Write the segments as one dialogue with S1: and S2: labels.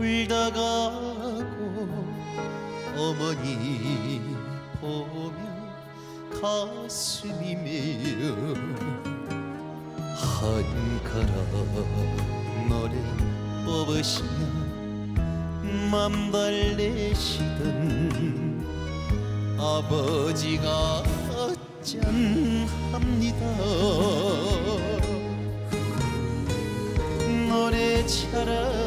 S1: 울다 가고 어머니 보며 가슴이 메어 한 가락 노래 뽑으시며 맘 달래시던 아버지가 짠합니다. 노래 잘하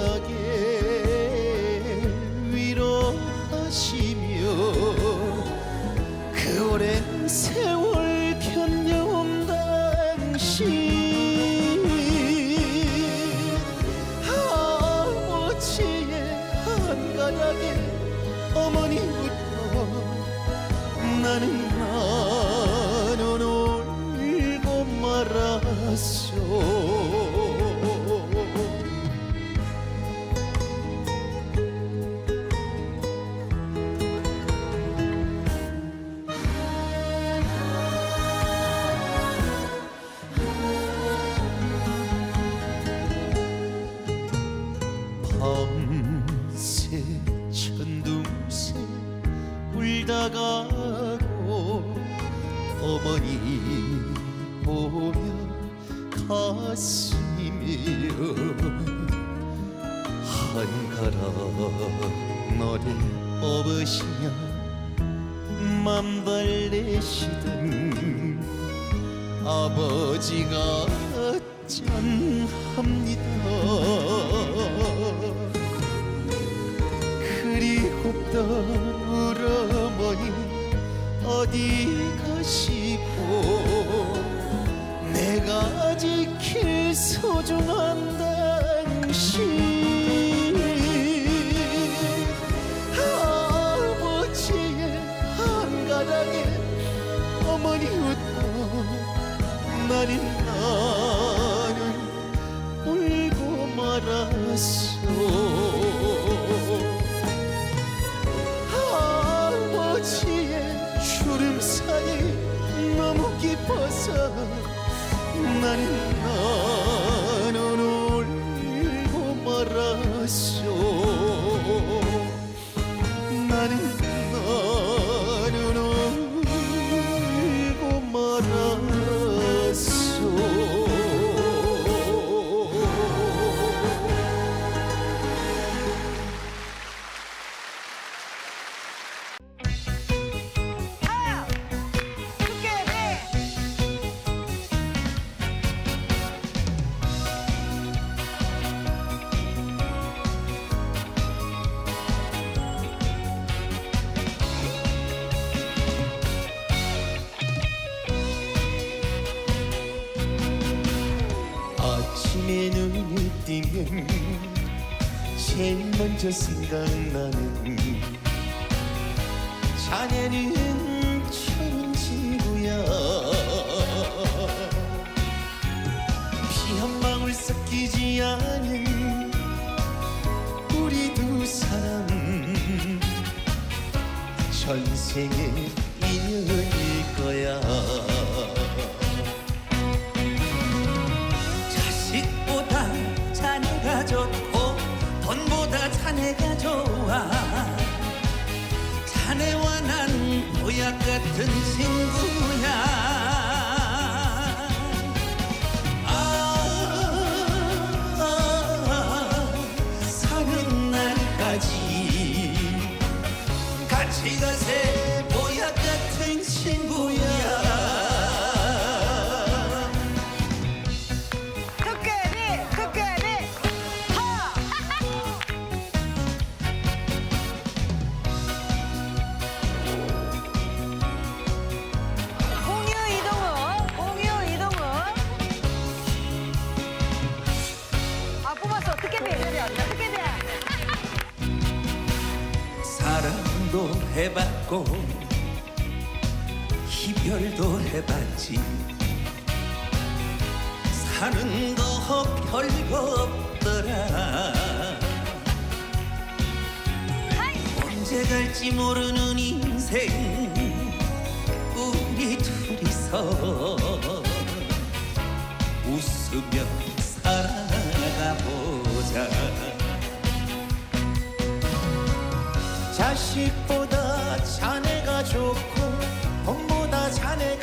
S1: 말았어 밤새 천둥새 울다 가고 어머니 보며 가슴이 메어 한 가락 노래 뽑으시며 맘 달래시던 아버지가 짠합니다. 그리고던 우러머니 어디 가시고 소중한 당신. 아버지의 한가닥에 어머니 웃고 나는 나는 울고 말았어 아버지의 주름살이 너무 깊어서 나는 나는 울 아침에 눈이 뜨면 제일 먼저 생각나는 자네는 처음 친구야. 피 한 방울 섞이지 않은 우리 두 사람 전생의 인연일 거야
S2: 난 보약 같은 친구야. 아, 아, 사는 날까지 같이 가세. 보약 같은 친구야 해봤고 희별도 해봤지. 사는 거 별거 없더라. 언제 갈지 모르는 인생 우리 둘이서 웃으며
S1: 살아가보자.
S3: 자식보다 자네가 좋고
S1: 돈보다 자네가